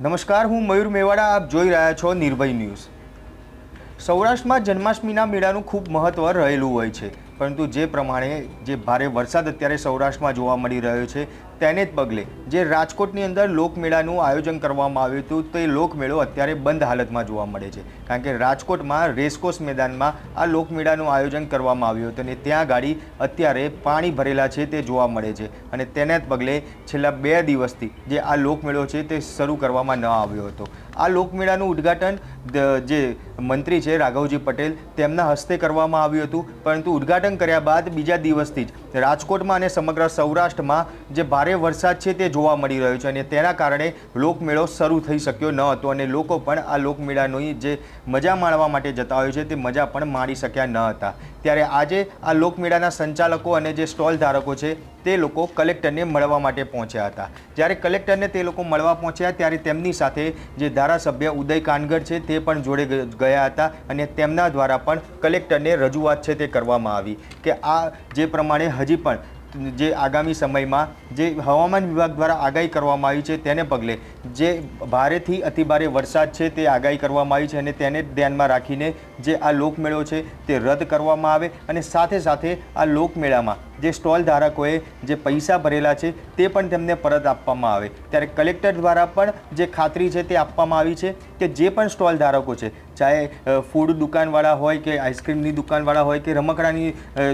નમસ્કાર, હું મયુર મેવાડા, આપ જોઈ રહ્યા છો નિર્ભય ન્યૂઝ. સૌરાષ્ટ્રમાં જન્માષ્ટમીના મેળાનું ખૂબ મહત્ત્વ રહેલું હોય છે, પરંતુ જે પ્રમાણે જે ભારે વરસાદ અત્યારે સૌરાષ્ટ્રમાં જોવા મળી રહ્યો છે તેને જ પગલે જે રાજકોટની અંદર લોકમેળાનું આયોજન કરવામાં આવ્યું હતું, તે લોકમેળો અત્યારે બંધ હાલતમાં જોવા મળે છે. કારણ કે રાજકોટમાં રેસકોર્સ મેદાનમાં આ લોકમેળાનું આયોજન કરવામાં આવ્યું હતું અને ત્યાં ગાડી અત્યારે પાણી ભરેલા છે તે જોવા મળે છે. અને તેને જ પગલે છેલ્લા બે દિવસથી જે આ લોકમેળો છે તે શરૂ કરવામાં ન આવ્યો હતો. આ લોકમેળાનું ઉદ્ઘાટન જે મંત્રી છે રાઘવજી પટેલ તેમના હસ્તે કરવામાં આવ્યું હતું. પરંતુ ઉદ્ઘાટન કર્યા બાદ બીજા દિવસથી જ રાજકોટમાં અને સમગ્ર સૌરાષ્ટ્રમાં જે ભારે વરસાદ છે તે જોવા મળી રહ્યો છે અને તેના કારણે લોકમેળો શરૂ થઈ શક્યો ન હતો અને લોકો પણ આ લોકમેળાની જે મજા માણવા માટે જતા હોય છે તે મજા પણ માણી શક્યા ન હતા. ત્યારે આજે આ લોકમેળાના સંચાલકો અને જે સ્ટોલ ધારકો છે તે લોકો કલેક્ટરને મળવા માટે પહોંચ્યા હતા. જ્યારે કલેક્ટરને તે લોકો મળવા પહોંચ્યા ત્યારે તેમની સાથે જે ધારાસભ્ય ઉદય કાનગર છે તે પણ જોડે ગયા હતા અને તેમના દ્વારા પણ કલેક્ટરને રજૂઆત છે તે કરવામાં આવી કે આ જે પ્રમાણે હજી પણ જે આગામી સમયમાં જે હવામાન વિભાગ દ્વારા આગાહી કરવામાં આવી છે તેને પગલે જે ભારેથી અતિભારે વરસાદ છે તે આગાહી કરવામાં આવી છે અને તેને ધ્યાનમાં રાખીને જે આ લોકમેળો છે તે રદ કરવામાં આવે અને સાથે સાથે આ લોકમેળામાં જે સ્ટોલ ધારકોએ જે પૈસા ભરેલા છે તે પણ તેમને પરત આપવામાં આવે. ત્યારે કલેક્ટર દ્વારા પણ જે ખાતરી છે તે આપવામાં આવી છે કે જે પણ સ્ટોલ ધારકો છે, ચાહે ફૂડ દુકાનવાળા હોય કે આઈસ્ક્રીમની દુકાનવાળા હોય કે રમકડાની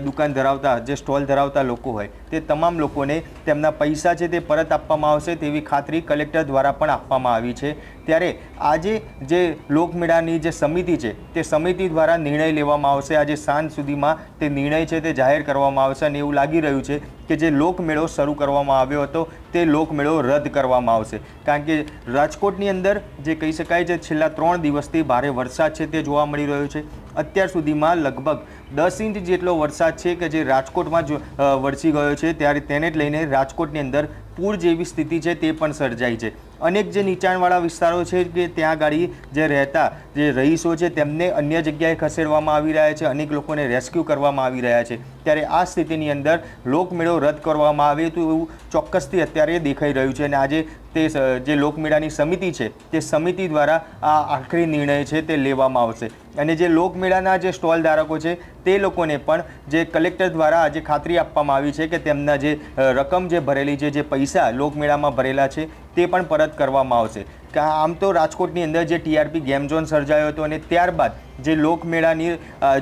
દુકાન ધરાવતા, જે સ્ટોલ ધરાવતા લોકો હોય, તે તમામ લોકોને તેમના પૈસા છે તે પરત આપવામાં આવશે તેવી ખાતરી કલેક્ટર દ્વારા પણ આપવામાં આવી છે. ત્યારે આજે જે લોકમેળાની જે સમિતિ છે, તે સમિતિ દ્વારા નિર્ણય લેવામાં આવશે. આજે સાંજ સુધીમાં તે નિર્ણય છે તે જાહેર કરવામાં આવશે અને એવું લાગી રહ્યું છે કે જે લોકમેળો શરૂ કરવામાં આવ્યો હતો, તે લોકમેળો રદ કરવામાં આવશે. કારણ કે રાજકોટની અંદર જે કહી શકાય છે, છેલ્લા ત્રણ દિવસથી ભારે વરસાદ છે તે જોવા મળી રહ્યો છે. અત્યાર સુધીમાં લગભગ દસ ઇંચ જેટલો વરસાદ છે કે જે રાજકોટમાં જો વરસી ગયો છે. ત્યારે તેને જ લઈને રાજકોટની અંદર પૂર જેવી સ્થિતિ છે તે પણ સર્જાઈ છે. અનેક જે નીચાણવાળા વિસ્તારો છે કે ત્યાં ગાડી જે રહેતા, જે રહીશો છે, તેમને અન્ય જગ્યાએ ખસેડવામાં આવી રહ્યા છે, અનેક લોકોને રેસ્ક્યુ કરવામાં આવી રહ્યા છે. ત્યારે આ સ્થિતિની અંદર લોકમેળો રદ કરવામાં આવે તો એવું ચોક્કસથી અત્યારે દેખાઈ રહ્યું છે અને આજે તે જે લોકમેળાની સમિતિ છે, તે સમિતિ દ્વારા આ આખરી નિર્ણય છે તે લેવામાં આવશે. અને જે લોકમેળાના જે સ્ટોલ ધારકો છે, તે લોકોને પણ જે કલેક્ટર દ્વારા આજે ખાતરી આપવામાં આવી છે કે તેમના જે રકમ જે ભરેલી છે, જે પૈસા લોકમેળામાં ભરેલા છે તે પણ પરત કરવામાં આવશે. આમ તો રાજકોટની અંદર જે ટીઆરપી ગેમ ઝોન સર્જાયો હતો અને ત્યારબાદ જે લોકમેળાની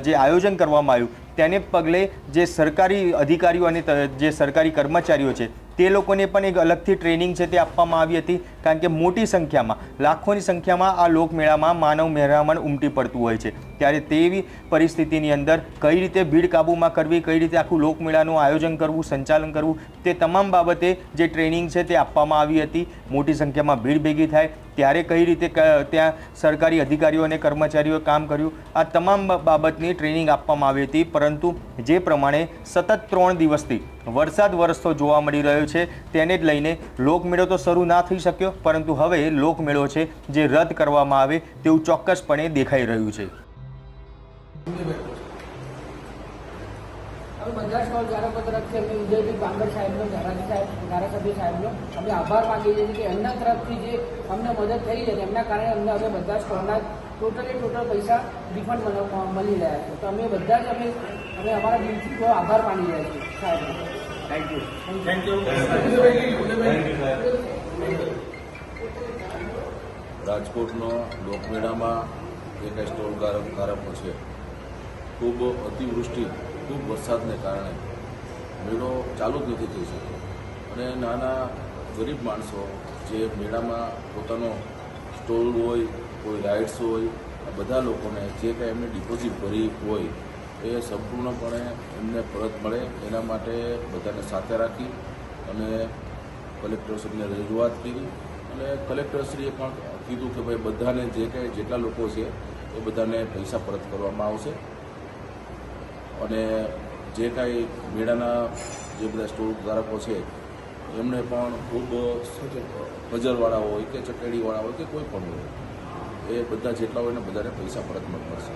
જે આયોજન કરવામાં આવ્યું, તેને પગલે જે સરકારી અધિકારીઓ અને જે સરકારી કર્મચારીઓ છે તે લોકોને પણ એક અલગથી ટ્રેનિંગ છે તે આપવામાં આવી હતી, કારણ કે મોટી સંખ્યામાં, લાખોની સંખ્યામાં આ લોકમેળામાં માનવ મહેરામણ ઉમટી પડતું હોય છે. ત્યારે તેવી પરિસ્થિતિની અંદર કઈ રીતે ભીડ કાબૂમાં કરવી, કઈ રીતે આખું લોકમેળાનું આયોજન કરવું, સંચાલન કરવું, તે તમામ બાબતે જે ટ્રેનિંગ છે તે આપવામાં આવી હતી. મોટી સંખ્યામાં ભીડ ભેગી થાય, ત્યારે કઈ રીતે ત્યાં સરકારી અધિકારીઓ અને કર્મચારીઓએ કામ કર્યું, આ તમામ બાબતની ટ્રેનિંગ આપવામાં આવી હતી. પરંતુ જે પ્રમાણે સતત ત્રણ દિવસથી વરસાદ વરસતો જોવા મળી રહ્યો છે. તેને જ લઈને લોકમેળો તો શરૂ ના થઈ શક્યો, પરંતુ હવે લોકમેળો છે જે રદ કરવામાં આવે તેવું ચોક્કસપણે દેખાઈ રહ્યું છે. ટોટલી ટોટલ પૈસા રિફંડ મળી રહ્યા છે. તો અમે બધા જ અમે અમે અમારા દિલથી બહુ આભાર માની જાય છે. સાહેબ. થેન્ક યુ રાજકોટનો લોકમેળામાં જે કાંઈ સ્ટોલ ધારકો છે. ખૂબ અતિવૃષ્ટિ ખૂબ વરસાદને કારણે. મેળો ચાલુ જ નથી થઈ શકતો અને નાના ગરીબ માણસો જે મેળામાં પોતાનો સ્ટોલ હોય કોઈ રાઇડ્સ હોય આ બધા લોકોને જે કાંઈ એમને ડિપોઝિટ ભરી હોય એ સંપૂર્ણપણે એમને પરત મળે, એના માટે બધાને સાથે રાખી અને કલેક્ટરશ્રીને રજૂઆત કરી અને કલેક્ટરશ્રીએ પણ કીધું કે ભાઈ બધાને જે કાંઈ જેટલા લોકો છે એ બધાને પૈસા પરત કરવામાં આવશે. અને જે કાંઈ મેળાના જે બધા સ્ટોર ધારકો છે, એમને પણ ખૂબ બજારવાળા હોય કે ચટેડીવાળા હોય કે કોઈ પણ હોય, એ બધા જેટલા હોય ને બધાને પૈસા પરત મળશે.